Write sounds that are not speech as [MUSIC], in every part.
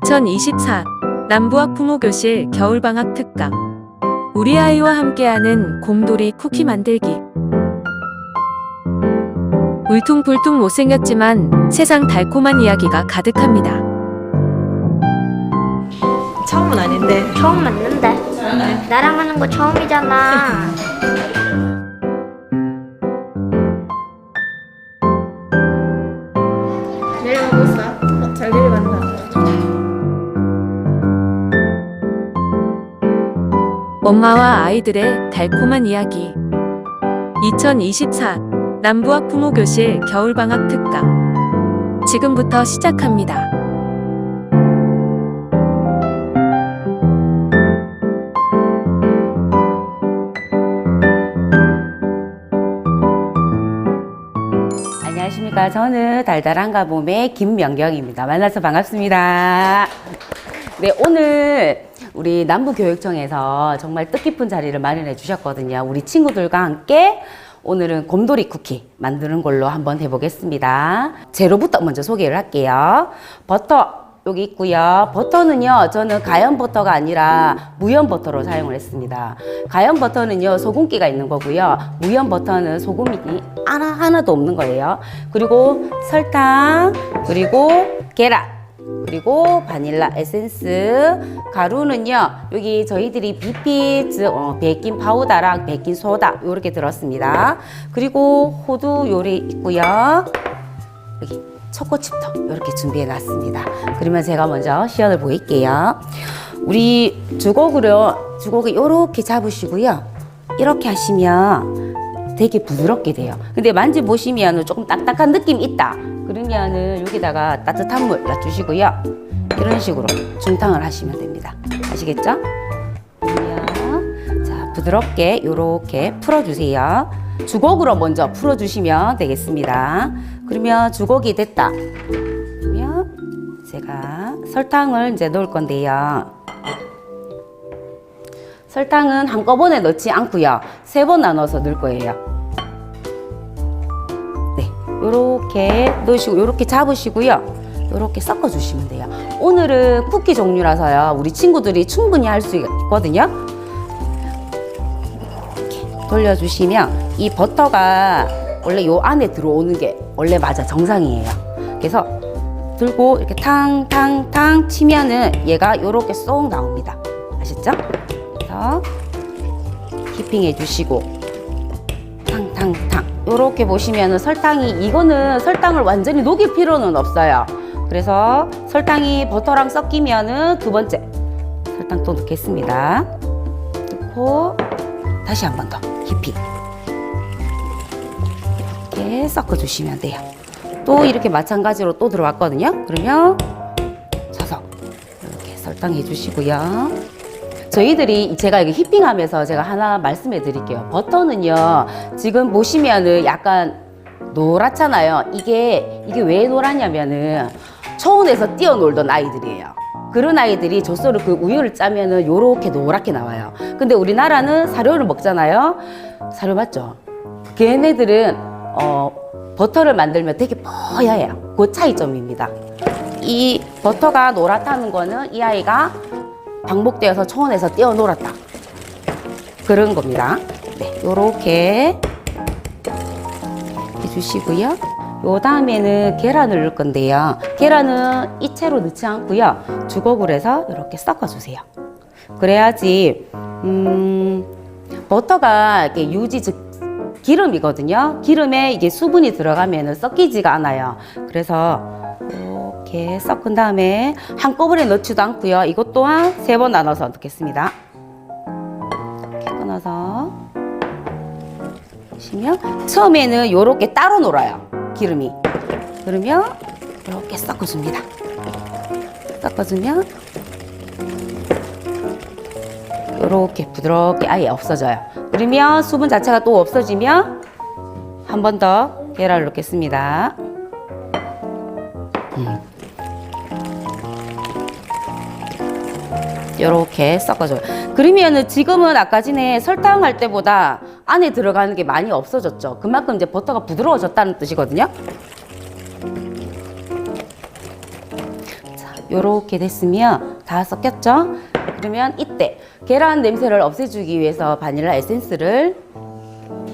2024 남부학 부모교실 겨울방학 특강. 우리 아이와 함께하는 곰돌이 쿠키 만들기. 울퉁불퉁 못생겼지만 세상 달콤한 이야기가 가득합니다. 처음은 아닌데. 처음 맞는데? 나랑 하는 거 처음이잖아 [LAUGHS] 엄마와 아이들의 달콤한 이야기 2024 남부학 부모교실 겨울방학 특강 지금부터 시작합니다. 안녕하십니까. 저는 달달한 가봄의 김명경입니다. 만나서 반갑습니다. 네, 오늘 우리 남부교육청에서 정말 뜻깊은 자리를 마련해 주셨거든요. 우리 친구들과 함께 오늘은 곰돌이 쿠키 만드는 걸로 한번 해보겠습니다. 재료부터 먼저 소개를 할게요. 버터 여기 있고요. 버터는요, 저는 가연 버터가 아니라 무염 버터로 사용을 했습니다. 가연 버터는요, 소금기가 있는 거고요. 무염 버터는 소금이 하나, 하나도 없는 거예요. 그리고 설탕, 그리고 계란, 그리고 바닐라 에센스, 가루는요, 여기 저희들이 비피즈, 어, 베이킹 파우더랑 베이킹 소다, 요렇게 들었습니다. 그리고 호두 요리 있고요. 여기 초코칩도 이렇게 준비해 놨습니다. 그러면 제가 먼저 시연을 보일게요. 우리 주걱으로 주걱을 이렇게 잡으시고요. 이렇게 하시면 되게 부드럽게 돼요. 근데 만지 보시면 조금 딱딱한 느낌 있다. 그러면은 여기다가 따뜻한 물 놔주시고요. 이런 식으로 중탕을 하시면 됩니다. 아시겠죠? 부드럽게 이렇게 풀어주세요. 주걱으로 먼저 풀어주시면 되겠습니다. 그러면 주걱이 됐다. 그러면 제가 설탕을 이제 넣을 건데요. 설탕은 한꺼번에 넣지 않고요. 세 번 나눠서 넣을 거예요. 네, 요렇게 넣으시고 요렇게 잡으시고요. 요렇게 섞어 주시면 돼요. 오늘은 쿠키 종류라서요. 우리 친구들이 충분히 할 수 있거든요. 이렇게 돌려주시면 이 버터가 원래 요 안에 들어오는 게 원래 맞아 정상이에요. 그래서 들고 이렇게 탕탕탕 치면은 얘가 요렇게 쏙 나옵니다. 아셨죠? 그래서 휘핑 해 주시고 탕탕탕 요렇게 보시면은 설탕이 이거는 설탕을 완전히 녹일 필요는 없어요. 그래서 설탕이 버터랑 섞이면은 두 번째 설탕 또 넣겠습니다. 넣고 다시 한 번더 휘핑 이렇게 섞어주시면 돼요. 또 이렇게 마찬가지로 또 들어왔거든요. 그러면 서서 이렇게 설탕 해주시고요. 저희들이 제가 이게 휘핑하면서 제가 하나 말씀해 드릴게요. 버터는요, 지금 보시면은 약간 노랗잖아요. 이게, 이게 왜 노랗냐면은 초원에서 뛰어놀던 아이들이에요. 그런 아이들이 젖소를 그 우유를 짜면은 요렇게 노랗게 나와요. 근데 우리나라는 사료를 먹잖아요. 사료 맞죠? 걔네들은, 어, 버터를 만들면 되게 뽀얗해요. 그 차이점입니다. 이 버터가 노랗다는 거는 이 아이가 방목되어서 초원에서 뛰어놀았다. 그런 겁니다. 네, 요렇게 해주시고요. 요 다음에는 계란을 넣을 건데요. 계란은 이채로 넣지 않고요. 주걱으로 해서 이렇게 섞어주세요. 그래야지, 음, 버터가 이렇게 유지, 즉, 기름이거든요. 기름에 이게 수분이 들어가면 섞이지가 않아요. 그래서 이렇게 섞은 다음에 한꺼번에 넣지도 않고요. 이것 또한 세 번 나눠서 넣겠습니다. 이렇게 끊어서 보시면 처음에는 이렇게 따로 놀아요. 기름이. 그러면 이렇게 섞어줍니다. 섞어주면 이렇게 부드럽게 아예 없어져요. 그러면 수분 자체가 또 없어지면 한 번 더 계란을 넣겠습니다. 이렇게 섞어줘요. 그러면은 지금은 아까 전에 설탕 할 때보다 안에 들어가는 게 많이 없어졌죠. 그만큼 이제 버터가 부드러워졌다는 뜻이거든요. 자, 요렇게 됐으면 다 섞였죠? 그러면 이때 계란 냄새를 없애주기 위해서 바닐라 에센스를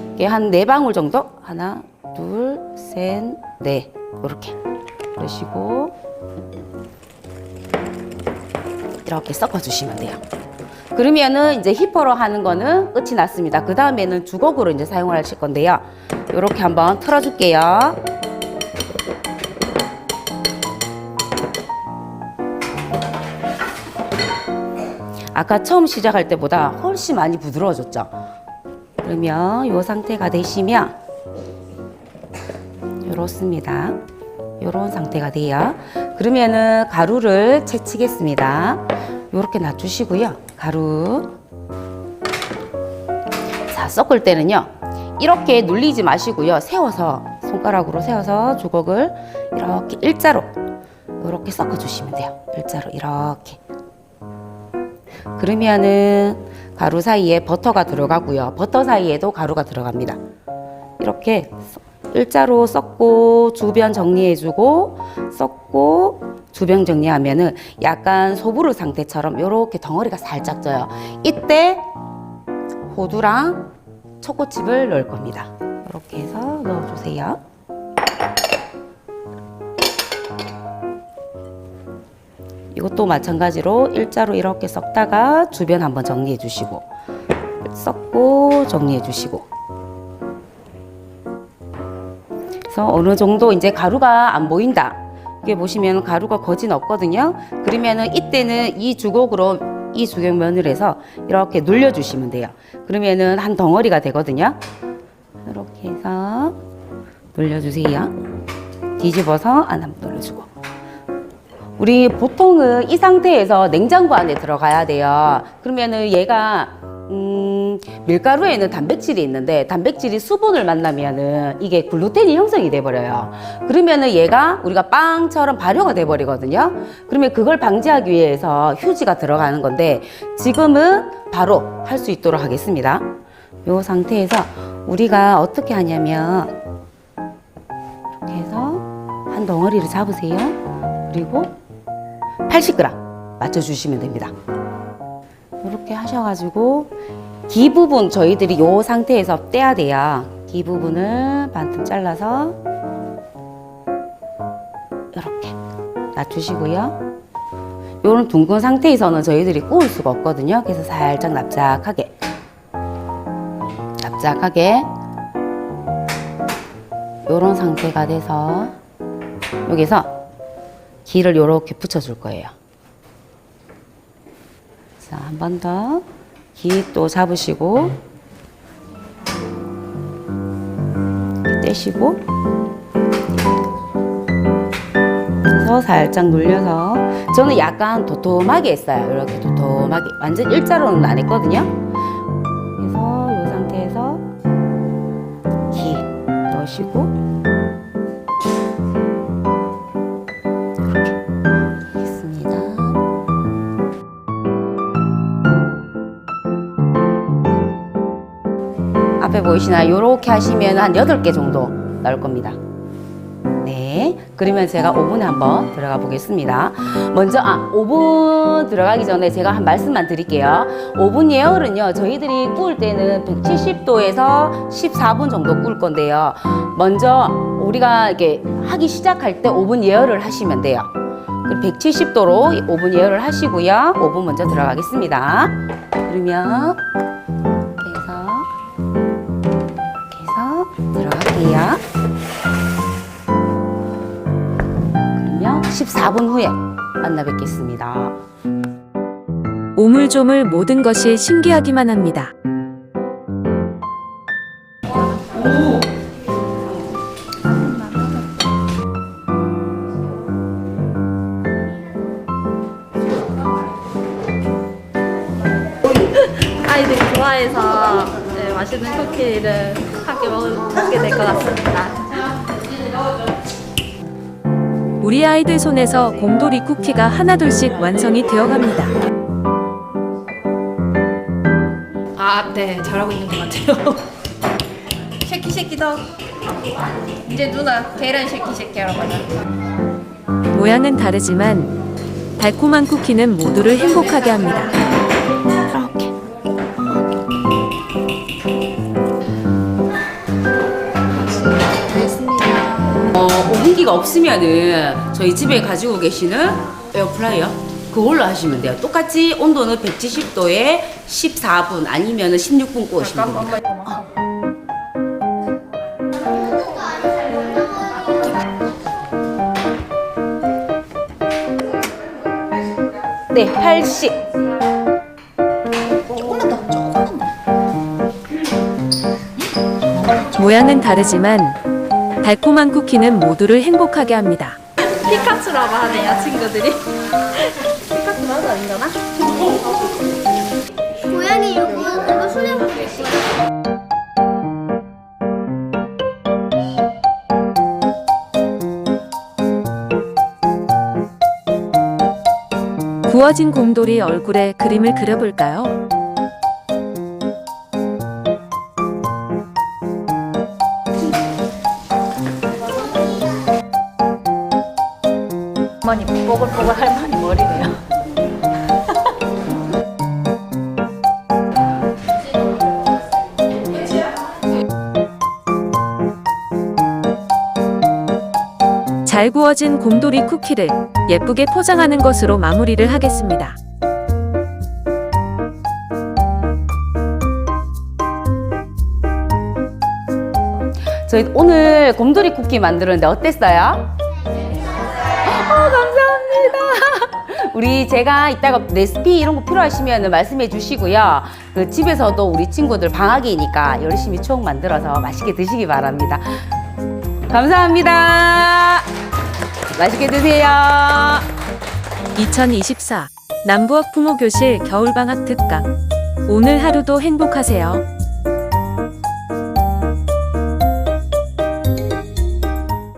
이렇게 한네 방울 정도 하나 둘 셋 넷 이렇게 그러시고 이렇게 섞어주시면 돼요. 그러면은 이제 히퍼로 하는 거는 끝이 났습니다. 그 다음에는 주걱으로 이제 사용을 하실 건데요. 이렇게 한번 틀어줄게요. 아까 처음 시작할 때보다 훨씬 많이 부드러워졌죠. 그러면 이 상태가 되시면 이렇습니다. 이런 상태가 돼요. 그러면은 가루를 채치겠습니다. 이렇게 놔주시고요. 가루. 자, 섞을 때는요. 이렇게 눌리지 마시고요. 세워서 손가락으로 세워서 주걱을 이렇게 일자로 이렇게 섞어 주시면 돼요. 일자로 이렇게. 그러면은 가루 사이에 버터가 들어가고요. 버터 사이에도 가루가 들어갑니다. 이렇게 일자로 섞고 주변 정리해주고 섞고 주변 정리하면은 약간 소보루 상태처럼 이렇게 덩어리가 살짝 져요. 이때 호두랑 초코칩을 넣을 겁니다. 이렇게 해서 넣어주세요. 이것도 마찬가지로 일자로 이렇게 섞다가 주변 한번 정리해 주시고 섞고 정리해 주시고 그래서 어느 정도 이제 가루가 안 보인다 이게 보시면 가루가 거진 없거든요. 그러면은 이때는 이 주걱으로 이 주경면을 해서 이렇게 눌려 주시면 돼요. 그러면은 한 덩어리가 되거든요. 이렇게 해서 눌려주세요. 뒤집어서 안 한번 눌러주고. 우리 보통은 이 상태에서 냉장고 안에 들어가야 돼요. 그러면은 얘가 음, 밀가루에는 단백질이 있는데 단백질이 수분을 만나면은 이게 글루텐이 형성이 돼 버려요. 그러면은 얘가 우리가 빵처럼 발효가 돼 버리거든요. 그러면 그걸 방지하기 위해서 휴지가 들어가는 건데 지금은 바로 할 수 있도록 하겠습니다. 이 상태에서 우리가 어떻게 하냐면 이렇게 해서 한 덩어리를 잡으세요. 그리고 80g 맞춰주시면 됩니다. 이렇게 하셔가지고 기 부분 저희들이 이 상태에서 떼야 돼요. 기 부분을 반틈 잘라서 이렇게 놔주시고요. 이런 둥근 상태에서는 저희들이 구울 수가 없거든요. 그래서 살짝 납작하게 납작하게 이런 상태가 돼서 여기서 기를 이렇게 붙여줄 거예요. 자, 한 번 더. 기 또 잡으시고, 떼시고, 그래서 살짝 눌려서, 저는 약간 도톰하게 했어요. 이렇게 도톰하게. 완전 일자로는 안 했거든요. 그래서 이 상태에서 기 넣으시고, 보이시나요? 요렇게 하시면 한 8개 정도 나올 겁니다. 네. 그러면 제가 오븐에 한번 들어가 보겠습니다. 먼저, 아, 오븐 들어가기 전에 제가 한 말씀만 드릴게요. 오븐 예열은요, 저희들이 구울 때는 170도에서 14분 정도 구울 건데요. 먼저 우리가 이렇게 하기 시작할 때 오븐 예열을 하시면 돼요. 170도로 오븐 예열을 하시고요. 오븐 먼저 들어가겠습니다. 그러면 4분 후에 만나 뵙겠습니다. 오물조물 모든 것이 신기하기만 합니다. 아이들이 좋아해서 네, 맛있는 쿠키를 함께 먹게 될 것 같습니다. 우리 아이들 손에서 곰돌이 쿠키가 하나둘씩 완성이 되어갑니다. 아, 네, 잘하고 있는 것 같아요. [LAUGHS] 쉐키 쉐키도 이제 누나 계란 쉐키 쉐키 하러 가자. 모양은 다르지만 달콤한 쿠키는 모두를 행복하게 합니다. 오븐기가 없으면은 저희 집에 가지고 계시는 에어프라이어 그걸로 하시면 돼요. 똑같이 온도는 170도에 14분 아니면은 16분 구우시면 됩니다. 네, 80. 모양은 다르지만 달콤한 쿠키는 모두를 행복하게 합니다. 피카츄라고 하네요, 친구들이. [LAUGHS] 피카츄 맞아, 아닌가나? 고양이 요거 이거 손에 먹을 거야. 구워진 곰돌이 얼굴에 그림을 그려볼까요? 할머니, 뽀글뽀글 할머니 머리네요. 잘 구워진 곰돌이 쿠키를 예쁘게 포장하는 것으로 마무리를 하겠습니다. 저희 오늘 곰돌이 쿠키 만들었는데 어땠어요? 어, [LAUGHS] 감사합니다. 우리 제가 이따가 레시피 이런 거 필요하시면 말씀해 주시고요. 그 집에서도 우리 친구들 방학이니까 열심히 추억 만들어서 맛있게 드시기 바랍니다. 감사합니다. 맛있게 드세요. 2024 남부학 부모교실 겨울방학 특강 오늘 하루도 행복하세요.